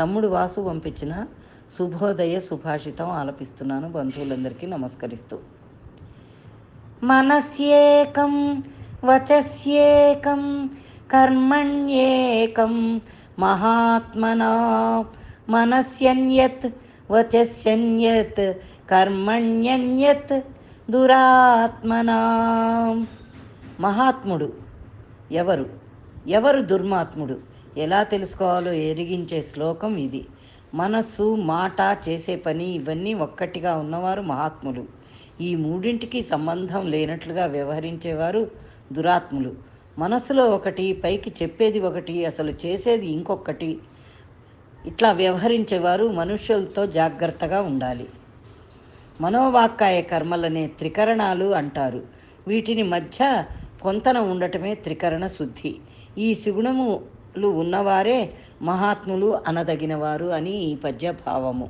తమ్ముడు వాసు పంపించిన శుభోదయ సుభాషితం ఆలపిస్తున్నాను. బంధువులందరికీ నమస్కరిస్తూ. మనస్యేకం వచస్యేకం కర్మణ్యేకం మహాత్మనా మనస్యన్యత్ వచస్యన్యత్ కర్మణ్యన్యత్ దురాత్మనా. మహాత్ముడు ఎవరు? ఎవరు దుర్మాత్ముడు? ఎలా తెలుసుకోవాలో ఎరిగించే శ్లోకం ఇది. మనస్సు మాట చేసే పని ఇవన్నీ ఒక్కటిగా ఉన్నవారు మహాత్ములు. ఈ మూడింటికి సంబంధం లేనట్లుగా వ్యవహరించేవారు దురాత్ములు. మనసులో ఒకటి పైకి చెప్పేది ఒకటి అసలు చేసేది ఇంకొకటి. ఇట్లా వ్యవహరించేవారు మనుషులతో జాగ్రత్తగా ఉండాలి. మనోవాక్కాయ కర్మలనే త్రికరణాలు అంటారు. వీటిని మధ్య పొంతన ఉండటమే త్రికరణ శుద్ధి. ఈ లు ఉన్నవారే మహాత్ములు అనదగినవారు అని ఈ పద్య భావము